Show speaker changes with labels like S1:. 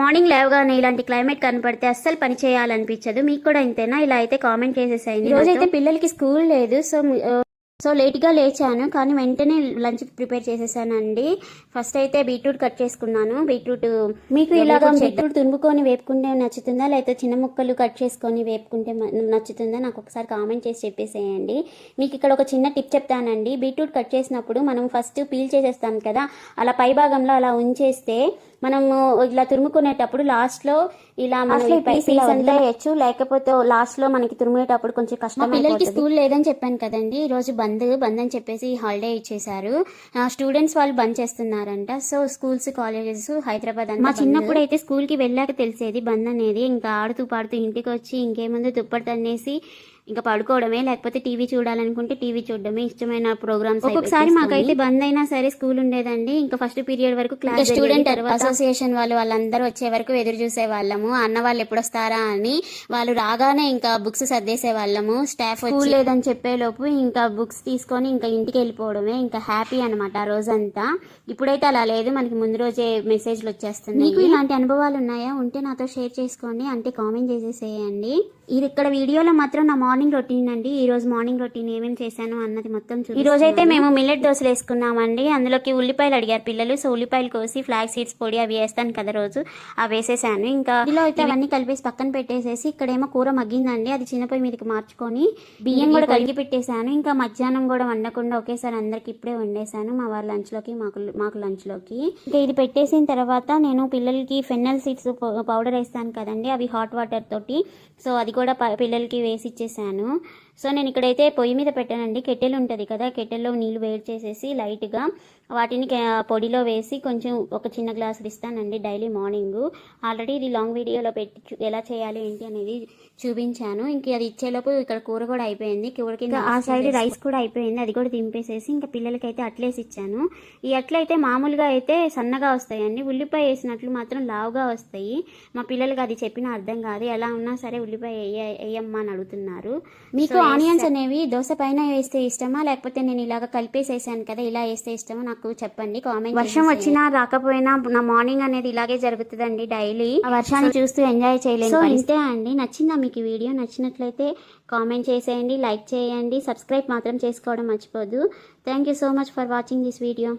S1: Morning లేవగానే ఇలాంటి climate కనపడితే అస్సలు పని చేయాలనిపించదు. మీకు కూడా ఇంతేనా? ఇలా అయితే కామెంట్ చేసేసాయండి రోజైతే పిల్లలకి స్కూల్ లేదు. సో సో లేట్గా లేచాను. కానీ వెంటనే లంచ్ ప్రిపేర్ చేసేసానండి. ఫస్ట్ అయితే బీట్రూట్ కట్ చేసుకున్నాను. బీట్రూట్ మీకు ఇలాగా బీట్రూట్ తురుముకొని వేపుకుంటే నచ్చుతుందా? లేకపోతే చిన్న ముక్కలు కట్ చేసుకొని వేపుకుంటే నచ్చుతుందా? నాకు ఒకసారి కామెంట్ చేసి చెప్పేసేయండి. మీకు ఇక్కడ ఒక చిన్న టిప్ చెప్తానండి. బీట్రూట్ కట్ చేసినప్పుడు మనం ఫస్ట్ పీల్ చేసేస్తాం కదా అలా పై భాగంలో అలా ఉంచేస్తే మనము ఇలా తురుముకునేటప్పుడు లాస్ట్లో ఇలా పై పీస్ అంతా వేయచ్చు లేకపోతే లాస్ట్లో మనకి తురిమేటప్పుడు కొంచెం కష్టం పిల్లలకి స్కూల్ లేదని చెప్పాను కదండి. ఈ రోజు బంద్ బంద్ అని చెప్పేసి హాలిడే ఇచ్చేసారు స్టూడెంట్స్ వాళ్ళు బంద్ చేస్తున్నారంట. సో స్కూల్స్ కాలేజెస్ హైదరాబాద్ మా చిన్నప్పుడు అయితే స్కూల్కి వెళ్ళాక తెలిసేది బంద్ అనేది. ఇంకా ఆడుతూ పాడుతూ ఇంటికి వచ్చి ఇంకేముందు దుప్పటి తన్నేసి ఇంకా పడుకోవడమే లేకపోతే టీవీ చూడాలనుకుంటే టీవీ చూడడమే ఇష్టమైన ప్రోగ్రామ్స్ ఒక్కొక్కసారి మాకైతే బంద్ అయినా సరే స్కూల్ ఉండేదండి. ఇంకా ఫస్ట్ పీరియడ్ వరకు క్లాస్ స్టూడెంట్ అసోసియేషన్ వాళ్ళు వాళ్ళందరూ వచ్చే వరకు ఎదురు చూసే వాళ్ళము. అన్న వాళ్ళు ఎప్పుడు వస్తారా అని వాళ్ళు రాగానే ఇంకా బుక్స్ సర్దేసే వాళ్ళము. స్టాఫ్ స్కూల్ లేదని చెప్పే లోపు ఇంకా బుక్స్ తీసుకొని ఇంకా ఇంటికి వెళ్ళిపోవడమే ఇంకా హ్యాపీ అనమాట ఆ రోజంతా. ఇప్పుడైతే అలా లేదు మనకి ముందు రోజే మెసేజ్లు వచ్చేస్తుంది మీకు ఇలాంటి అనుభవాలు ఉన్నాయా? ఉంటే నాతో షేర్ చేసుకోండి అంటే కామెంట్ చేసేసేయండి. ఇది ఇక్కడ వీడియోలో మాత్రం నా మార్నింగ్ రొటీన్ అండి. ఈ రోజు మార్నింగ్ రొటీన్ ఏమేమి చేశాను అన్నది మొత్తం ఈ రోజు అయితే మేము మిల్లెట్ దోశలు వేసుకున్నామండి. అందులోకి ఉల్లిపాయలు అడిగారు పిల్లలు. సో ఉల్లిపాయలు కోసి ఫ్లాగ్ సీడ్స్ పొడి అవి వేస్తాను కదా రోజు. అవి వేసేసాను. ఇంకా ఇందులో అయితే అవన్నీ కలిపేసి పక్కన పెట్టేసేసి ఇక్కడేమో కూర మగ్గిందండి. అది చిన్నపోయి మీదకి మార్చుకొని బియ్యం కూడా కడిగి పెట్టేశాను. ఇంకా మధ్యాహ్నం కూడా వండకుండా ఒకేసారి అందరికి ఇప్పుడే వండేసాను మా వాళ్ళ లంచ్లోకి మాకు మాకు లంచ్లోకి ఇంకా ఇది పెట్టేసిన తర్వాత నేను పిల్లలకి ఫెన్నల్ సీడ్స్ పౌడర్ వేస్తాను కదండి. అవి హాట్ వాటర్ తోటి. సో అది కూడా పిల్లలకి వేసి ఇచ్చేసాను చేశాను సో నేను ఇక్కడైతే పొయ్యి మీద పెట్టానండి. కెట్టెలు ఉంటుంది కదా కెట్టెల్లో నీళ్ళు వేడి చేసేసి లైట్గా వాటిని పొడిలో వేసి కొంచెం ఒక చిన్న గ్లాస్ ఇస్తానండి డైలీ మార్నింగ్. ఆల్రెడీ ఇది లాంగ్ వీడియోలో పెట్టి ఎలా చేయాలి ఏంటి అనేది చూపించాను. ఇంక అది ఇచ్చేలోపు ఇక్కడ కూర కూడా అయిపోయింది. కూర కింద ఆ సైడ్ రైస్ కూడా అయిపోయింది. అది కూడా దింపేసేసి ఇంకా పిల్లలకి అయితే అట్లేసి ఇచ్చాను. ఈ అట్లు అయితే మామూలుగా అయితే సన్నగా వస్తాయండి. ఉల్లిపాయ వేసినట్లు మాత్రం లావుగా వస్తాయి. మా పిల్లలకి అది చెప్పిన అర్థం కాదు. ఎలా ఉన్నా సరే ఉల్లిపాయ వేయ- వేయమ్మా అని అడుగుతున్నారు. మీకు ఆనియన్స్ అనేవి దోశ పైన వేస్తే ఇష్టమా? లేకపోతే నేను ఇలాగ కలిపేసేసాను కదా ఇలా వేస్తే ఇష్టమా? నాకు చెప్పండి కామెంట్ వర్షం వచ్చినా రాకపోయినా నా మార్నింగ్ అనేది ఇలాగే జరుగుతుందండి డైలీ ఆ వర్షాన్ని చూస్తూ ఎంజాయ్ చేయలేదు సో ఇంతే అండి. నచ్చిందా మీకు ఈ వీడియో నచ్చినట్లయితే కామెంట్ చేసేయండి లైక్ చేయండి. సబ్స్క్రైబ్ మాత్రం చేసుకోవడం మర్చిపోదు thank you so much for watching this video